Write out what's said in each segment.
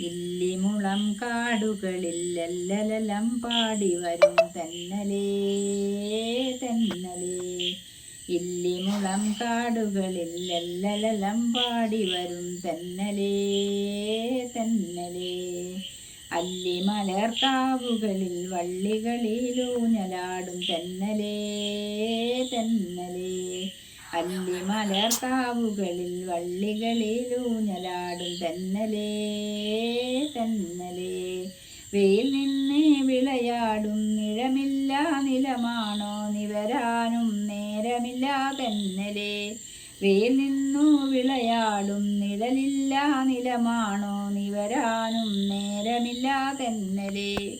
ഇല്ലിമുളം കാടുകളിൽ എല്ലലലം പാടി വരും തന്നലേ തന്നലേ. ഇല്ലിമുളം കാടുകളിൽ എല്ലലലം പാടി വരും തന്നലേ തന്നലേ. അല്ലി മലർക്കാവുകളിൽ വള്ളികളിലൂഞ്ഞലാടും തന്നലേ തെന്നലേ. അല്ലിമലർക്കാവുകളിൽ വള്ളികളിലൂഞ്ഞലാടും തന്നലേ തന്നലേ. വെയിൽ നിന്ന് വിളയാടും നിഴമില്ല നിലമാണോ നിവരാനും നേരമില്ല തന്നലേ. വെയിൽ നിന്നു വിളയാടും നിഴലില്ല നിലമാണോ നിവരാനും നേരമില്ല തെന്നലേ.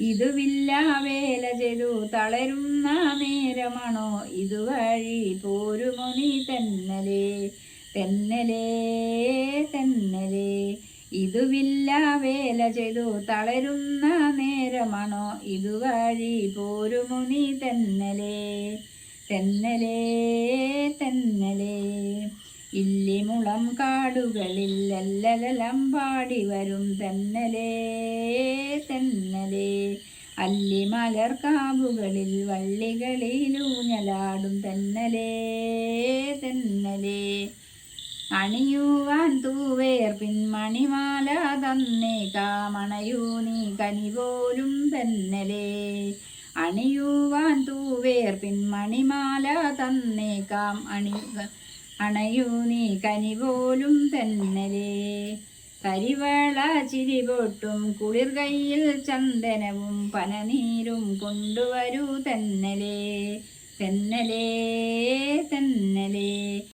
ഇതുവില്ല വേല ചെയ്തു തളരുന്ന നേരമാണോ? ഇതുവഴി പോരുമോ നീ തെന്നലേ തെന്നലേ തെന്നലേ. ഇതുവില്ല വേല ചെയ്തു തളരുന്ന നേരമാണോ? ഇതുവഴി പോരുമോ നീ തെന്നലേ തെന്നലേ തെന്നലേ. ഇല്ലിമുളം കാടുകളിൽ അല്ലലം പാടി വരും തെന്നലേ തെന്നലേ. അല്ലിമലർ കാവുകളിൽ വള്ളികളിലൂഞ്ഞലാടും തെന്നലേ തെന്നലേ. അണിയുവാൻ തൂവേർ പിൻമണിമാല തന്നേ കാമണയൂ നീ കനി പോലും തെന്നലേ. അണിയുവാൻ തൂവേർ പിൻമണിമാല തന്നേക്കാം അണി അണയൂ നീ കനി പോലും തന്നലേ. കരിവള ചിരിപൊട്ടും കുളിർ കയ്യിൽ ചന്ദനവും പനനീരും കൊണ്ടുവരൂ തന്നലേ തന്നലേ.